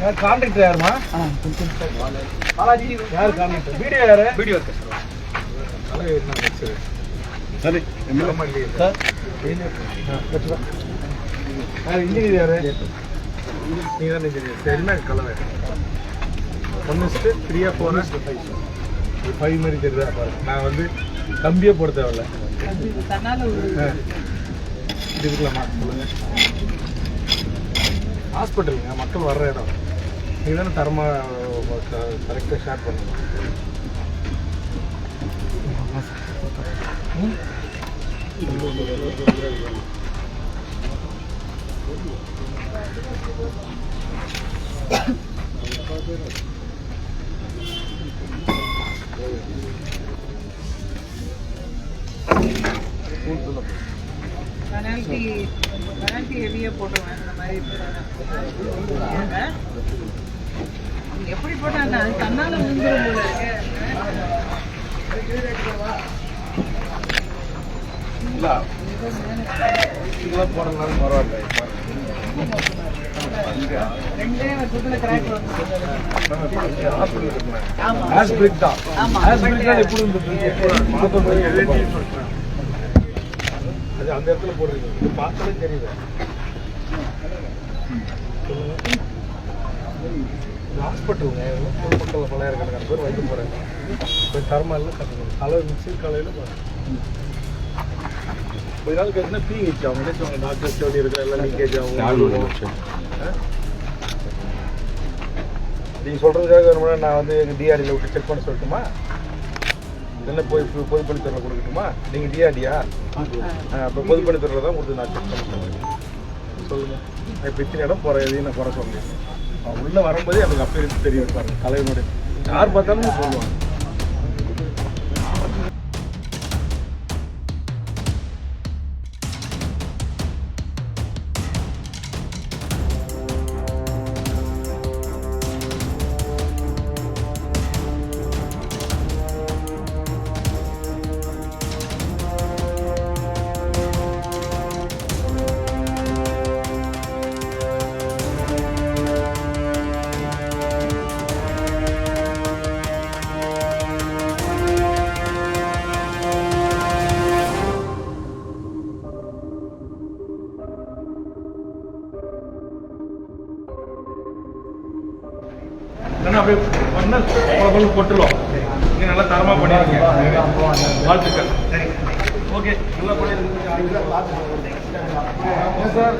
யார் கான்ட்ராக்டர் யாருமா? பாலாஜி. யார் கான்ட்ராக்டர் வீடியோ யாரு? வீடியோ இருக்கு சார். சரி சார் யார் இன்ஜினியர் யாரு? நீ தான் இன்ஜினியர் சரி என்ன கலவை? ஒன் இஸ்ட்டு த்ரீயா ஃபோர் ஃபைவ் மாதிரி தெரியுதா? பாரு நான் வந்து கம்பியே போட தேவையில்ல. ஆ. இது இருக்கலாமா சொல்லுங்க ஹாஸ்பிட்டலுங்க மக்கள் வர்ற இடம். நீ தானே தரமாக கரெக்டாக ஷேர் பண்ணணும் பெனால்டி பெனால்டி ஹெவியாக போட்டுருவேன். இந்த மாதிரி எப்படி போட்டாங்க? அது தன்னால விழுந்துரும் போல இதெல்லாம் போடுறதுனால பரவாயில்ல. ஆஸ்பிரிக் தான். எப்படி இருந்தது? அது அந்த இடத்துல போடுறீங்க இது பார்த்தாலே தெரியுது ஹாஸ்பிட்டலுங்க பொதுமக்கள் பல்லாயிரக்கணக்கான பேர் வைக்க போகிறாங்க இப்போ தரமா இல்லை கட்டணும். கலர் மிக்சி காலையில் கொஞ்ச நாள் கழிச்சுனா பிஹெச் ஆகும். நினைச்சவங்க டாக்டர் ஸ்டடி இருக்கிற எல்லாம் லீக்கேஜ் ஆகும். நீங்கள் சொல்கிறதுக்காக வேணும்னா நான் வந்து எங்கள் டிஆர்டியில் விட்டு செக் பண்ண சொல்லட்டுமா? என்ன போய் பொதுப்பணித்துறையில் கொடுக்கட்டுமா? நீங்கள் டிஆர்டியா அப்போ பொதுப்பணித்துறையில் தான் கொடுத்து நான் செக் பண்ண சொல்லுங்கள் இப்போ இத்தனை இடம் போகிற எதையும் நான் குறை சொல்லுங்க உள்ளே வரும்போதே எனக்கு அப்போ இருந்து தெரியும் பாருங்க தலைவனுடைய யார் பார்த்தாலும் சொல்லுவாங்க ஏன்னா அப்படியே பண்ணால் பொருள் போட்டுருவோம். நீங்கள் நல்லா தரமாக பண்ணிருக்கீங்க வாழ்த்துக்கள். ஓகே. நல்லா பண்ணிருக்கீங்க சார்